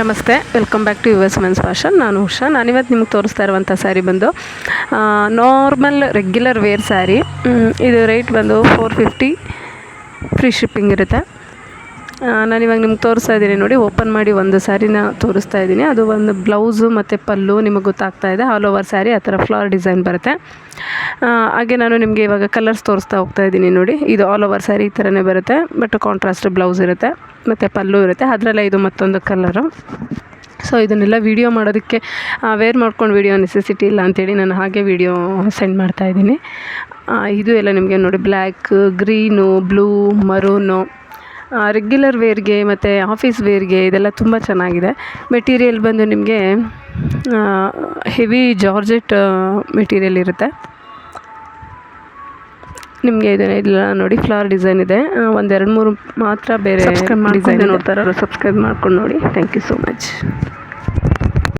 ನಮಸ್ತೆ welcome back to U S men's fashion ನಾನು ಉಷಾ. ನಾನಿವತ್ತು ನಿಮ್ಗೆ ತೋರಿಸ್ತಾ ಇರುವಂಥ ಸ್ಯಾರಿ ಬಂದು ನಾರ್ಮಲ್ ರೆಗ್ಯುಲರ್ ವೇರ್ ಸ್ಯಾರಿ ಇದು ರೇಟ್ ಬಂದು ಫೋರ್ ಫಿಫ್ಟಿ ಫ್ರೀ ಶಿಪ್ಪಿಂಗ್ ಇರುತ್ತೆ. ನಾನಿವಾಗ ನಿಮ್ಗೆ ತೋರಿಸ್ತಾ ಇದ್ದೀನಿ ನೋಡಿ, ಓಪನ್ ಮಾಡಿ ಒಂದು ಸ್ಯಾರಿನ ತೋರಿಸ್ತಾ ಇದ್ದೀನಿ. ಅದು ಒಂದು ಬ್ಲೌಸು ಮತ್ತು ಪಲ್ಲು ನಿಮಗೆ ಗೊತ್ತಾಗ್ತಾ ಇದೆ. ಆಲ್ ಓವರ್ ಸ್ಯಾರಿ, ಆ ಥರ ಫ್ಲವರ್ ಡಿಸೈನ್ ಬರುತ್ತೆ. ಹಾಗೆ ನಾನು ನಿಮಗೆ ಇವಾಗ ಕಲರ್ಸ್ ತೋರಿಸ್ತಾ ಹೋಗ್ತಾ ಇದ್ದೀನಿ ನೋಡಿ. ಇದು ಆಲ್ ಓವರ್ ಸ್ಯಾರಿ ಈ ಥರನೇ ಬರುತ್ತೆ. ಬಟ್ ಕಾಂಟ್ರಾಸ್ಟ್ ಬ್ಲೌಸ್ ಇರುತ್ತೆ, ಮತ್ತು ಪಲ್ಲು ಇರುತ್ತೆ. ಅದರಲ್ಲೇ ಇದು ಮತ್ತೊಂದು ಕಲರು ಸೊ ಇದನ್ನೆಲ್ಲ ವೀಡಿಯೋ ಮಾಡೋದಕ್ಕೆ ವೇರ್ ಮಾಡ್ಕೊಂಡು ವೀಡಿಯೋ ನೆಸೆಸಿಟಿ ಇಲ್ಲ ಅಂತೇಳಿ ನಾನು ಹಾಗೆ ವೀಡಿಯೋ ಸೆಂಡ್ ಮಾಡ್ತಾ ಇದ್ದೀನಿ. ಇದು ಎಲ್ಲ ನಿಮಗೆ ನೋಡಿ black green blue maroon regular ವೇರ್ಗೆ ಮತ್ತು ಆಫೀಸ್ ವೇರ್ಗೆ ಇದೆಲ್ಲ ತುಂಬ ಚೆನ್ನಾಗಿದೆ. ಮೆಟೀರಿಯಲ್ ಬಂದು ನಿಮಗೆ ಹೆವಿ ಜಾರ್ಜೆಟ್ ಮೆಟೀರಿಯಲ್ ಇರುತ್ತೆ. ನಿಮಗೆ ಇದೆಲ್ಲ ನೋಡಿ ಫ್ಲವರ್ ಡಿಸೈನ್ ಇದೆ. ಒಂದು ಎರಡು ಮೂರು ಮಾತ್ರ ಬೇರೆ ಡಿಸೈನ್ ನೋಡ್ತಾರೆ ಸಬ್ಸ್ಕ್ರೈಬ್ ಮಾಡ್ಕೊಂಡು ನೋಡಿ. Thank you so much